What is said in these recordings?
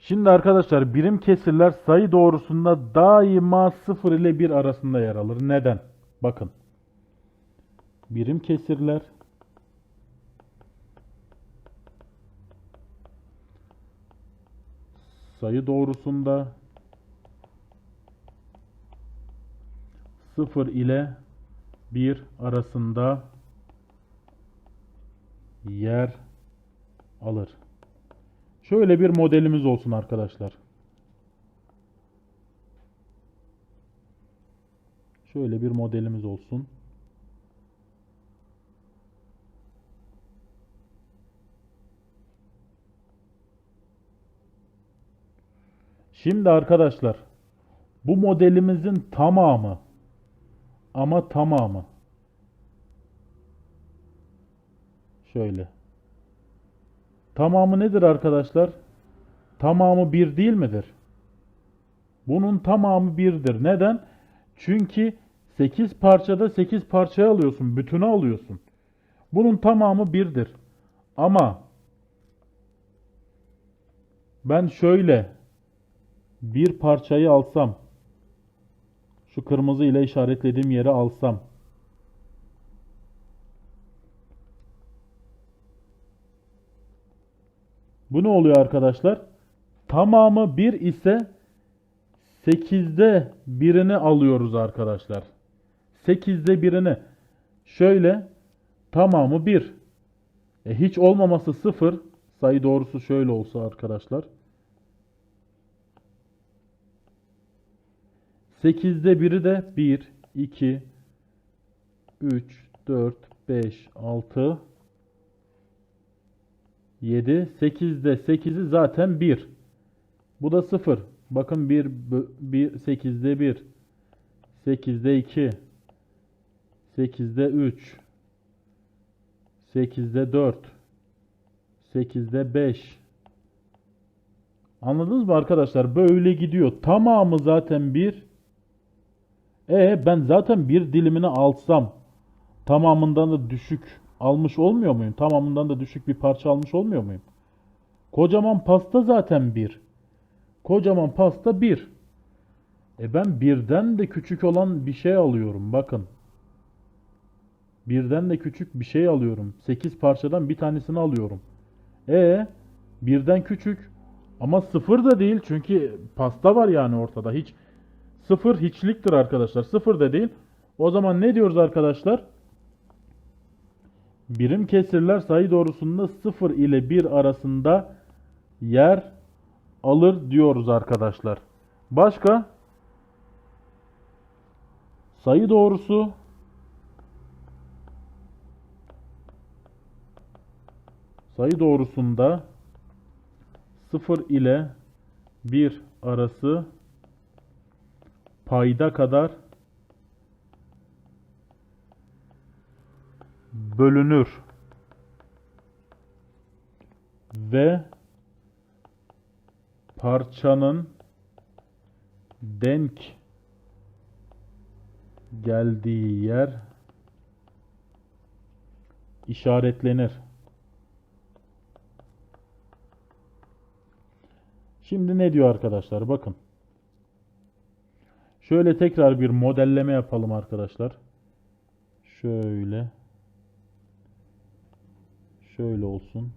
Şimdi arkadaşlar birim kesirler sayı doğrusunda daima 0 ile 1 arasında yer alır. Neden? Bakın. Birim kesirler sayı doğrusunda 0 ile 1 arasında yer alır. Şöyle bir modelimiz olsun arkadaşlar. Şöyle bir modelimiz olsun. Şimdi arkadaşlar bu modelimizin tamamı ama tamamı şöyle Tamamı nedir arkadaşlar? Tamamı bir değil midir? Bunun tamamı birdir. Neden? Çünkü 8 parçada 8 parçaya alıyorsun. Bütünü alıyorsun. Bunun tamamı birdir. Ama ben şöyle bir parçayı alsam şu kırmızı ile işaretlediğim yere alsam Bu ne oluyor arkadaşlar? Tamamı 1 ise 8'de birini alıyoruz arkadaşlar. 8'de birini. Şöyle tamamı 1. E, hiç olmaması 0. Sayı doğrusu şöyle olsa arkadaşlar. 8'de biri de 1, 2, 3, 4, 5, 6, 7. 8'de 8'i zaten 1. Bu da 0. Bakın 1, 1 8'de 1. 8'de 2. 8'de 3. 8'de 4. 8'de 5. Anladınız mı arkadaşlar? Böyle gidiyor. Tamamı zaten 1. E ben zaten bir dilimini alsam tamamından da düşük almış olmuyor muyum? Tamamından da düşük bir parça almış olmuyor muyum? Kocaman pasta zaten 1. Kocaman pasta 1. E ben birden de küçük olan bir şey alıyorum. Bakın. Birden de küçük bir şey alıyorum. 8 parçadan bir tanesini alıyorum. E birden küçük ama sıfır da değil çünkü pasta var yani ortada. Hiç sıfır hiçliktir arkadaşlar. Sıfır da değil. O zaman ne diyoruz arkadaşlar? Birim kesirler sayı doğrusunda 0 ile 1 arasında yer alır diyoruz arkadaşlar. Başka? Sayı doğrusu sayı doğrusunda 0 ile 1 arası payda kadar bölünür ve parçanın denk geldiği yer işaretlenir. Şimdi ne diyor arkadaşlar? Bakın. Şöyle tekrar bir modelleme yapalım arkadaşlar. Şöyle. Şöyle olsun.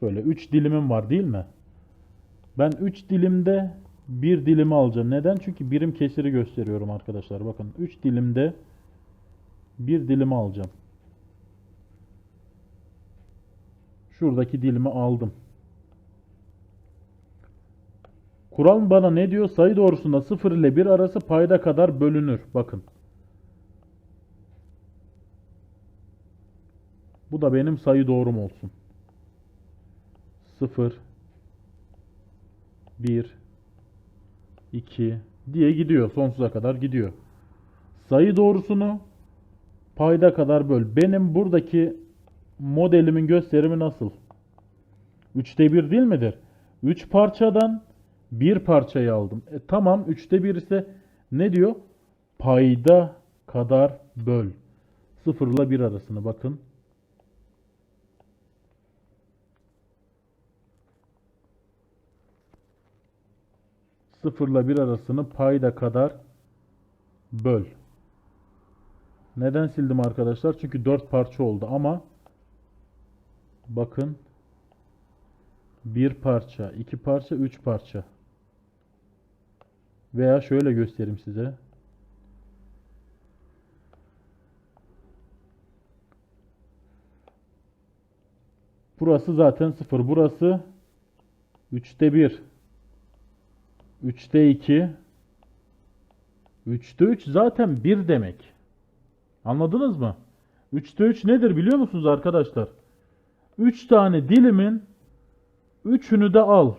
Şöyle 3 dilimim var değil mi? Ben 3 dilimde bir dilimi alacağım. Neden? Çünkü birim kesiri gösteriyorum arkadaşlar. Bakın 3 dilimde bir dilimi alacağım. Şuradaki dilimi aldım. Kural bana ne diyor? Sayı doğrusunda 0 ile 1 arası payda kadar bölünür. Bakın. Bu da benim sayı doğrum olsun. 0 1 2 diye gidiyor. Sonsuza kadar gidiyor. Sayı doğrusunu payda kadar böl. Benim buradaki modelimin gösterimi nasıl? 3'te 1 değil midir? 3 parçadan bir parçayı aldım. E, tamam üçte bir ise ne diyor? Payda kadar böl. 0 ile 1 arasını bakın. Sıfırla bir arasını payda kadar böl. Neden sildim arkadaşlar? Çünkü dört parça oldu ama bakın bir parça, iki parça, üç parça. Veya şöyle göstereyim size. Burası zaten 0. Burası 3'te 1. 3'te 2. 3'te 3 zaten 1 demek. Anladınız mı? 3'te 3 nedir biliyor musunuz arkadaşlar? 3 tane dilimin üçünü de al.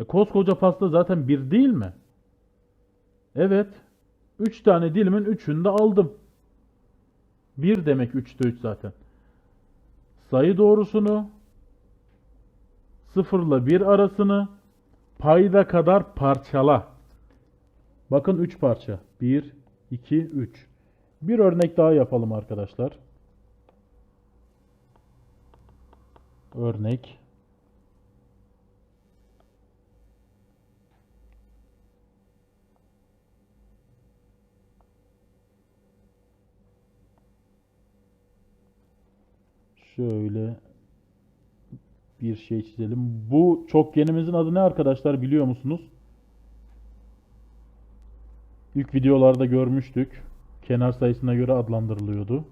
E, koskoca pasta zaten 1 değil mi? Evet. 3 tane dilimin üçünü de aldım. 1 demek 3'te 3 zaten. Sayı doğrusunu 0 ile 1 arasını payda kadar parçala. Bakın 3 parça. 1, 2, 3. Bir örnek daha yapalım arkadaşlar. Örnek. Şöyle bir şey çizelim. Bu çokgenimizin adı ne arkadaşlar biliyor musunuz? İlk videolarda görmüştük. Kenar sayısına göre adlandırılıyordu.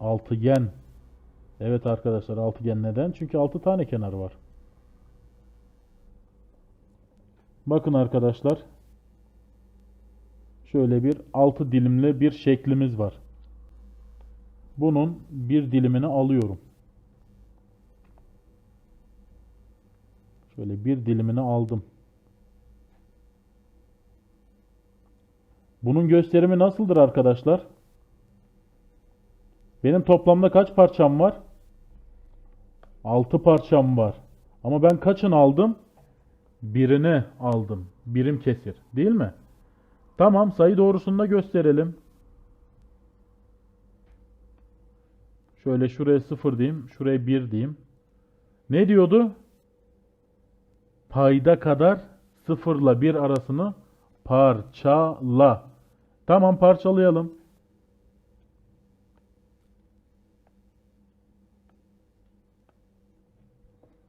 Altıgen. Evet arkadaşlar altıgen neden? Çünkü 6 tane kenar var. Bakın arkadaşlar. Şöyle bir 6 dilimli bir şeklimiz var. Bunun bir dilimini alıyorum. Şöyle bir dilimini aldım. Bunun gösterimi nasıldır arkadaşlar? Benim toplamda kaç parçam var? 6 parçam var. Ama ben kaçını aldım? Birini aldım. Birim kesir. Değil mi? Tamam sayı doğrusunu da gösterelim. Şöyle şuraya 0 diyeyim. Şuraya 1 diyeyim. Ne diyordu? Payda kadar 0 ile 1 arasını parçala. Tamam parçalayalım.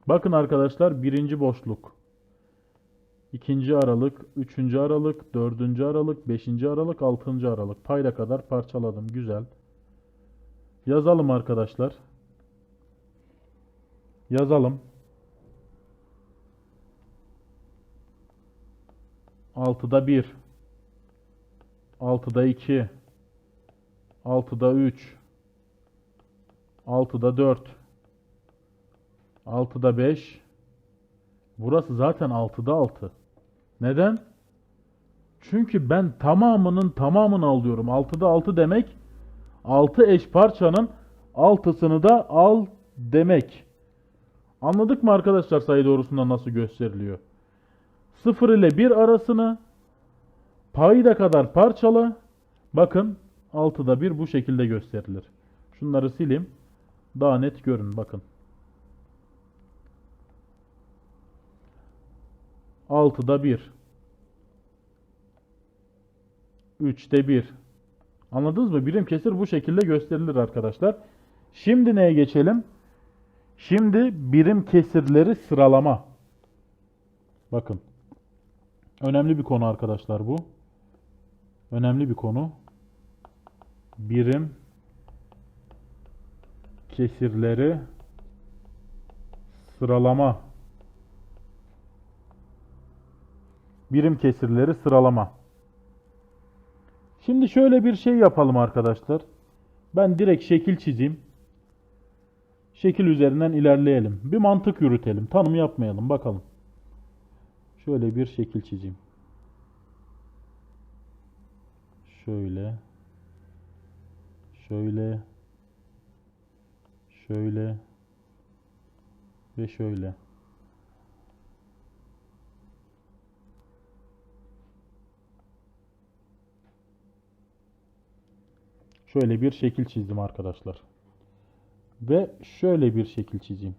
Bakın arkadaşlar birinci boşluk. ikinci aralık, üçüncü aralık, dördüncü aralık, beşinci aralık, altıncı aralık. Payda kadar parçaladım. Güzel. Yazalım arkadaşlar. Yazalım. 6'da 1 6'da 2 6'da 3 6'da 4 6'da 5 Burası zaten 6'da 6. Neden? Çünkü ben tamamının tamamını alıyorum. 6'da 6 demek 6 eş parçanın 6'sını da al demek. Anladık mı arkadaşlar sayı doğrusunda nasıl gösteriliyor? 0 ile 1 arasını payda kadar parçala. Bakın 6'da 1 bu şekilde gösterilir. Şunları sileyim. Daha net görün bakın. 6'da 1 3'te 1 Anladınız mı? Birim kesir bu şekilde gösterilir arkadaşlar. Şimdi neye geçelim? Şimdi birim kesirleri sıralama. Bakın. Önemli bir konu arkadaşlar bu. Önemli bir konu. Birim kesirleri sıralama. Birim kesirleri sıralama. Şimdi şöyle bir şey yapalım arkadaşlar. Ben direkt şekil çizeyim. Şekil üzerinden ilerleyelim. Bir mantık yürütelim. Tanım yapmayalım. Bakalım. Şöyle bir şekil çizeyim. Şöyle. Şöyle. Şöyle. Ve şöyle. şöyle bir şekil çizdim arkadaşlar. Ve şöyle bir şekil çizeyim.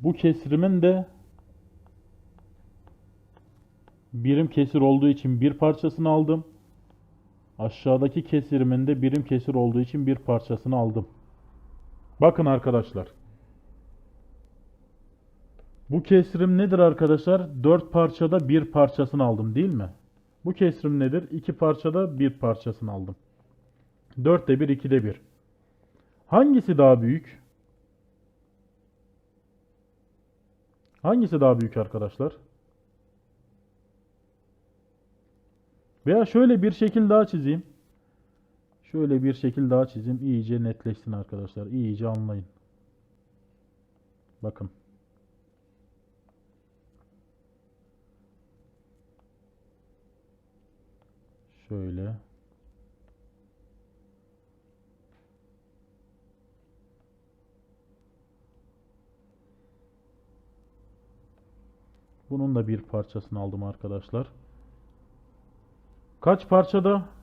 Bu kesrimin de birim kesir olduğu için bir parçasını aldım. Aşağıdaki kesirimin de birim kesir olduğu için bir parçasını aldım. Bakın arkadaşlar. Bu kesirim nedir arkadaşlar? 4 parçada bir parçasını aldım değil mi? Bu kesirim nedir? 2 parçada bir parçasını aldım. 4'te 1, 2'de 1. Hangisi daha büyük? Hangisi daha büyük arkadaşlar? Veya şöyle bir şekil daha çizeyim. Şöyle bir şekil daha çizeyim. İyice netleşsin arkadaşlar. İyice anlayın. Bakın. Şöyle. Bunun da bir parçasını aldım arkadaşlar. Kaç parçada?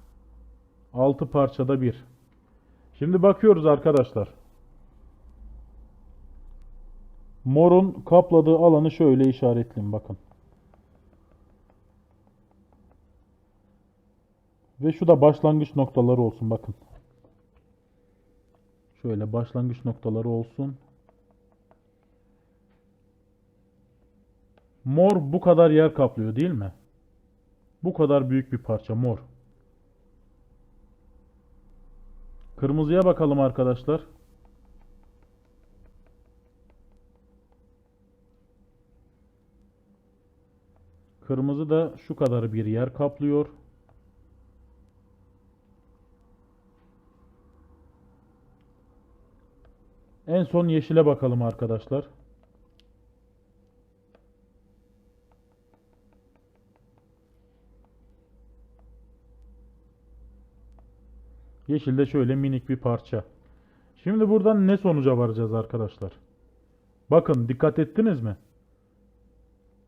6 parçada bir. Şimdi bakıyoruz arkadaşlar. Morun kapladığı alanı şöyle işaretleyeyim bakın. Ve şu da başlangıç noktaları olsun bakın. Şöyle başlangıç noktaları olsun. Mor bu kadar yer kaplıyor değil mi? Bu kadar büyük bir parça mor. Kırmızıya bakalım arkadaşlar. Kırmızı da şu kadar bir yer kaplıyor. En son yeşile bakalım arkadaşlar. Yeşilde şöyle minik bir parça. Şimdi buradan ne sonuca varacağız arkadaşlar? Bakın dikkat ettiniz mi?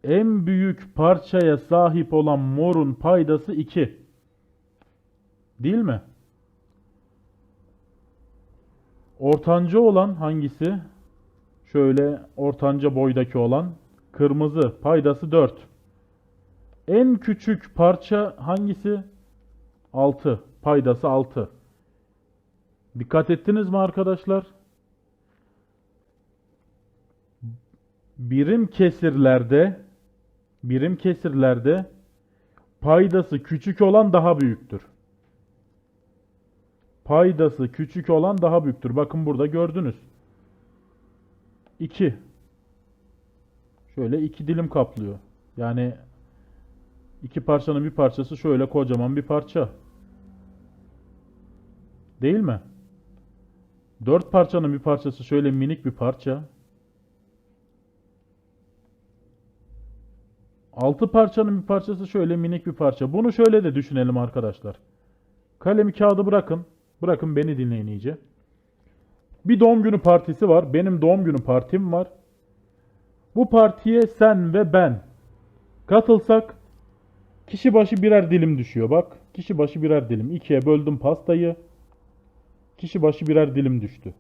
En büyük parçaya sahip olan morun paydası 2. Değil mi? Ortanca olan hangisi? Şöyle ortanca boydaki olan kırmızı paydası 4. En küçük parça hangisi? 6. Paydası 6. Dikkat ettiniz mi arkadaşlar? Birim kesirlerde birim kesirlerde paydası küçük olan daha büyüktür. Paydası küçük olan daha büyüktür. Bakın burada gördünüz. 2. Şöyle iki dilim kaplıyor. Yani iki parçanın bir parçası şöyle kocaman bir parça. Değil mi? Dört parçanın bir parçası şöyle minik bir parça. Altı parçanın bir parçası şöyle minik bir parça. Bunu şöyle de düşünelim arkadaşlar. Kalemi kağıdı bırakın. Bırakın beni dinleyin iyice. Bir doğum günü partisi var. Benim doğum günü partim var. Bu partiye sen ve ben katılsak kişi başı birer dilim düşüyor. Bak kişi başı birer dilim. İkiye böldüm pastayı. Kişi başı birer dilim düştü.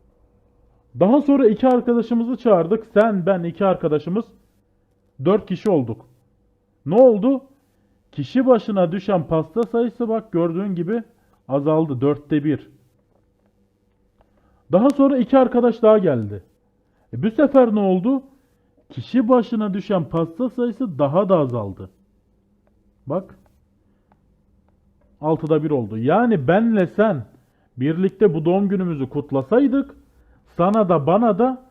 Daha sonra iki arkadaşımızı çağırdık. Sen, ben, iki arkadaşımız dört kişi olduk. Ne oldu? Kişi başına düşen pasta sayısı bak gördüğün gibi azaldı. Dörtte bir. Daha sonra iki arkadaş daha geldi. E bu sefer ne oldu? Kişi başına düşen pasta sayısı daha da azaldı. Bak. Altıda bir oldu. Yani benle sen birlikte bu doğum günümüzü kutlasaydık sana da bana da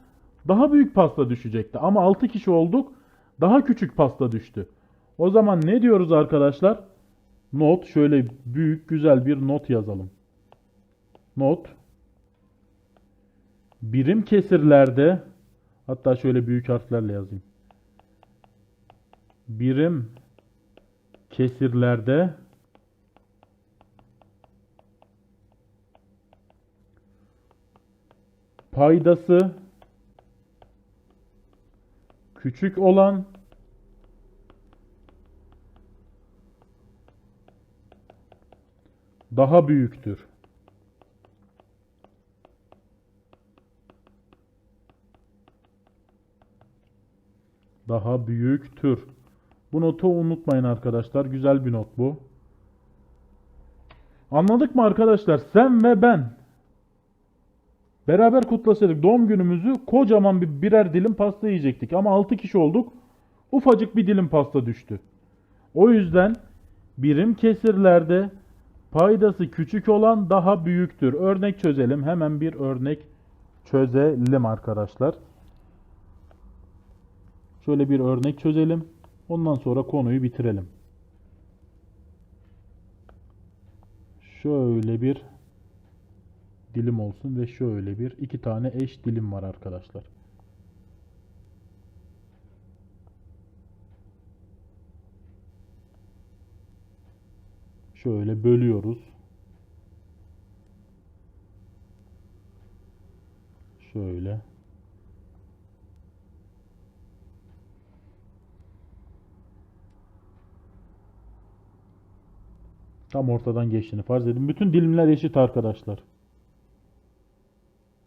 daha büyük pasta düşecekti. Ama 6 kişi olduk daha küçük pasta düştü. O zaman ne diyoruz arkadaşlar? Not şöyle büyük güzel bir not yazalım. Not birim kesirlerde hatta şöyle büyük harflerle yazayım. Birim kesirlerde paydası küçük olan daha büyüktür. daha büyüktür. Bu notu unutmayın arkadaşlar. Güzel bir not bu. Anladık mı arkadaşlar? Sen ve ben beraber kutlasaydık doğum günümüzü kocaman bir birer dilim pasta yiyecektik. Ama 6 kişi olduk. Ufacık bir dilim pasta düştü. O yüzden birim kesirlerde paydası küçük olan daha büyüktür. Örnek çözelim. Hemen bir örnek çözelim arkadaşlar. Şöyle bir örnek çözelim. Ondan sonra konuyu bitirelim. Şöyle bir dilim olsun ve şöyle bir iki tane eş dilim var arkadaşlar. Şöyle bölüyoruz. Şöyle. Tam ortadan geçtiğini farz edin. Bütün dilimler eşit arkadaşlar.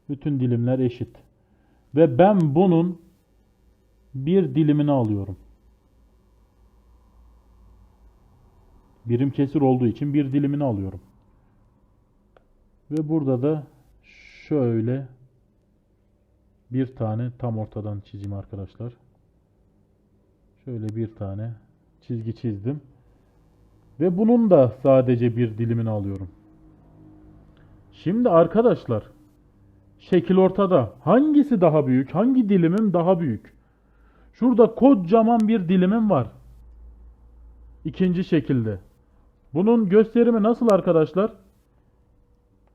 Bütün dilimler eşit. Ve ben bunun bir dilimini alıyorum. Birim kesir olduğu için bir dilimini alıyorum. Ve burada da şöyle bir tane tam ortadan çizeyim arkadaşlar. Şöyle bir tane çizgi çizdim. Ve bunun da sadece bir dilimini alıyorum. Şimdi arkadaşlar şekil ortada. Hangisi daha büyük? Hangi dilimim daha büyük? Şurada kocaman bir dilimim var. İkinci şekilde. Bunun gösterimi nasıl arkadaşlar?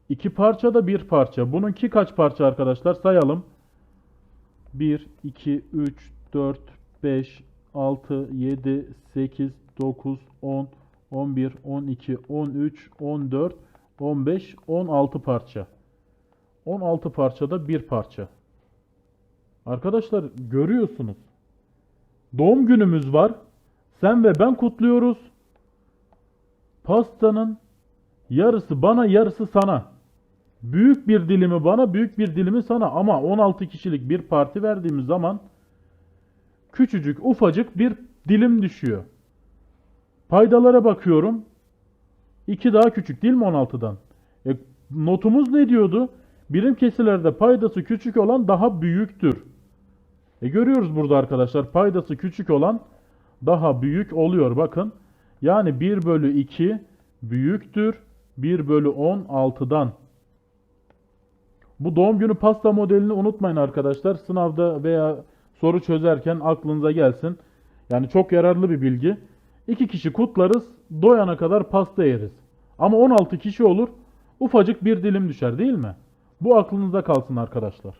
İki parça da bir parça. Bununki kaç parça arkadaşlar? Sayalım. 1, 2, 3, 4, 5, 6, 7, 8, 9, 10, 11, 12, 13, 14, 15, 16 parça. 16 parçada bir parça. Arkadaşlar görüyorsunuz. Doğum günümüz var. Sen ve ben kutluyoruz. Pastanın yarısı bana yarısı sana. Büyük bir dilimi bana büyük bir dilimi sana ama 16 kişilik bir parti verdiğimiz zaman küçücük ufacık bir dilim düşüyor. Paydalara bakıyorum. 2 daha küçük değil mi 16'dan? E, notumuz ne diyordu? Birim kesirlerde paydası küçük olan daha büyüktür. E, görüyoruz burada arkadaşlar paydası küçük olan daha büyük oluyor bakın. Yani 1 bölü 2 büyüktür 1 bölü 16'dan. Bu doğum günü pasta modelini unutmayın arkadaşlar. Sınavda veya soru çözerken aklınıza gelsin. Yani çok yararlı bir bilgi. İki kişi kutlarız, doyana kadar pasta yeriz. Ama 16 kişi olur, ufacık bir dilim düşer değil mi? Bu aklınızda kalsın arkadaşlar.